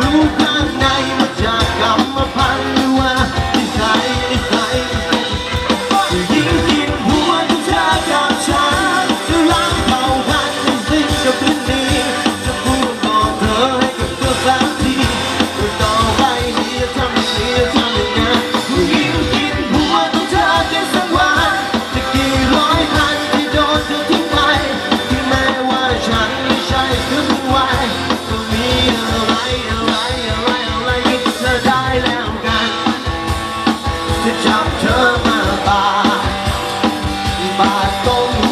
Nunca na imagem 动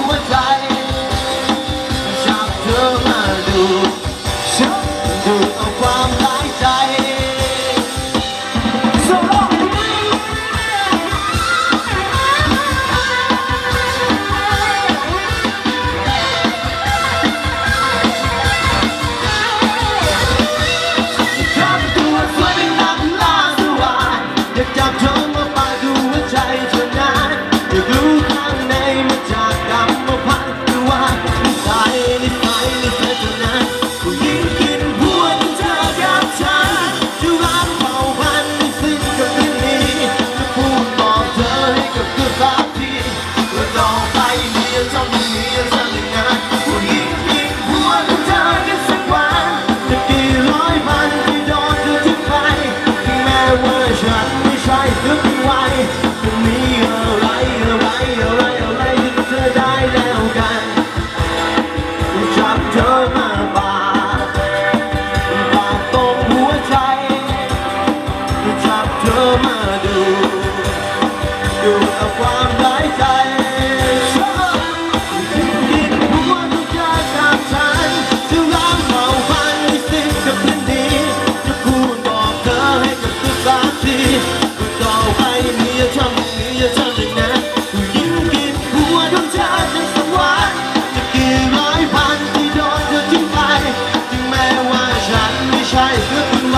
ใจเธอทำไม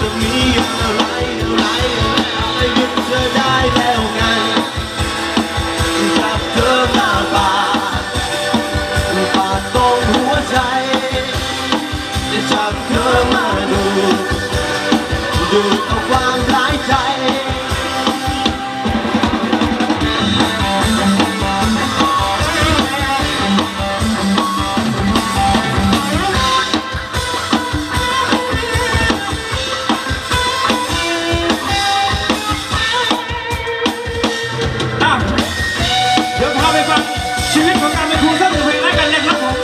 จะมีอะไรอะไรอะไรอะไรหยุดเธอได้ ชีวิตของการเป็นครูก็ถือเพลงแล้วกันนะครับผม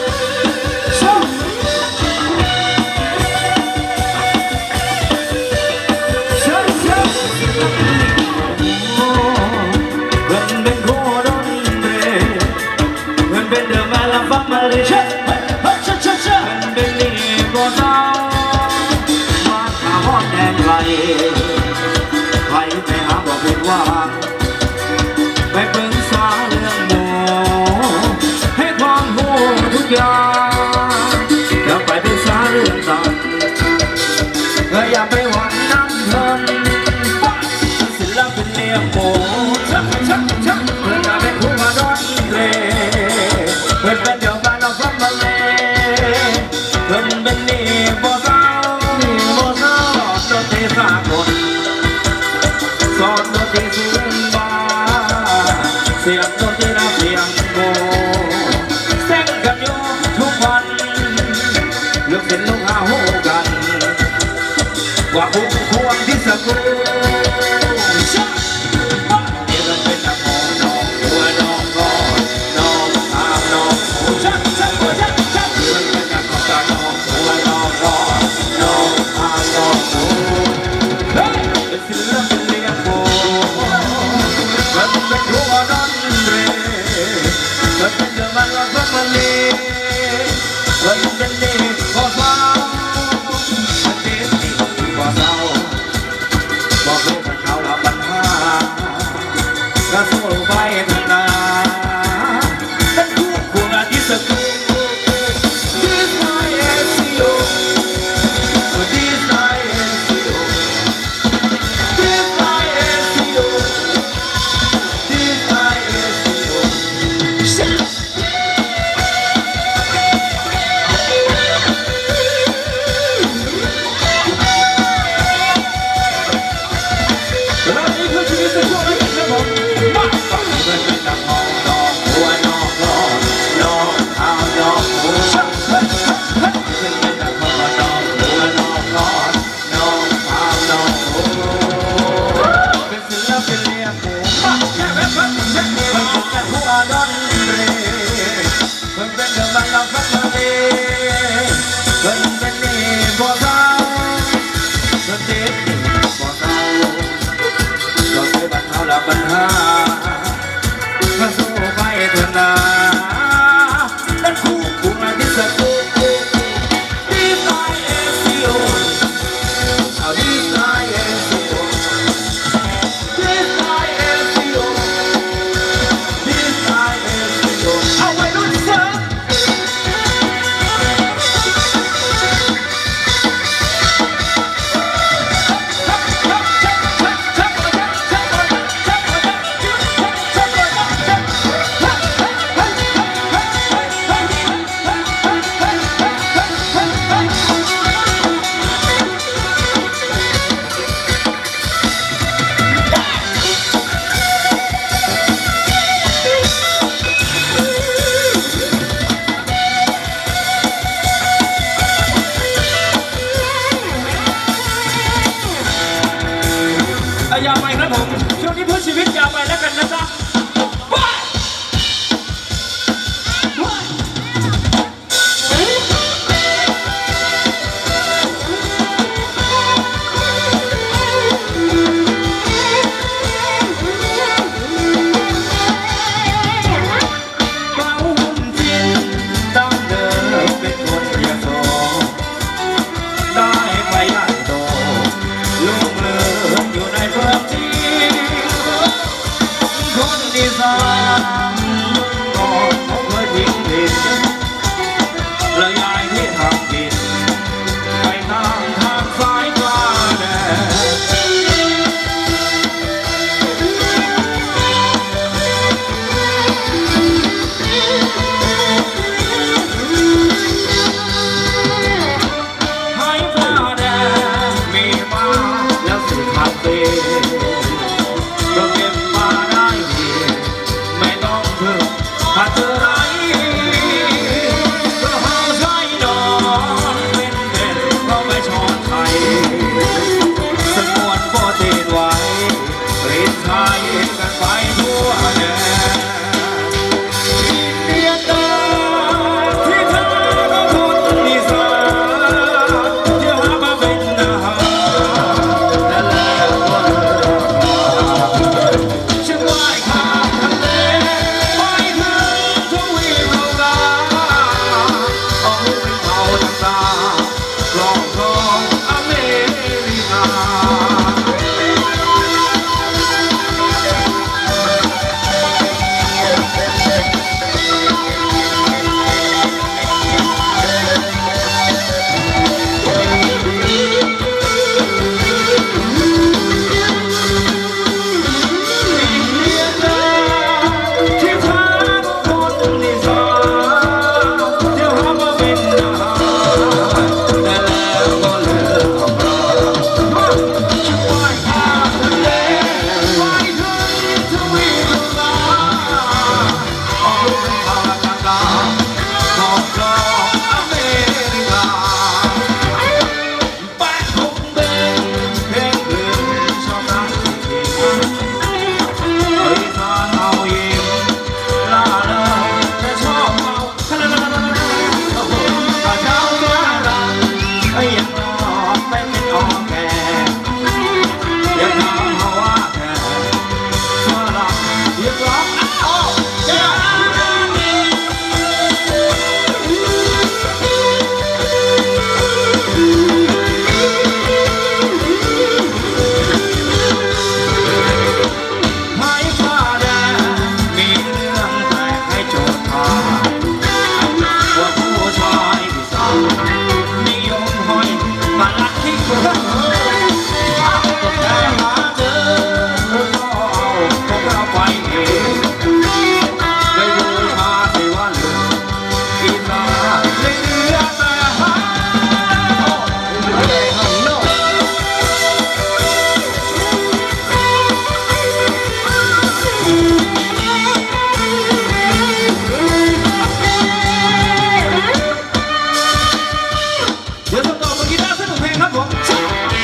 ใครไปหาบอกเห็นว่า เสียงโนตรีนาเสียงโมเส้นกันโยทุกวันเลือกเส้นลูหาหูกัน ว่าคุ้มควรที่สกุล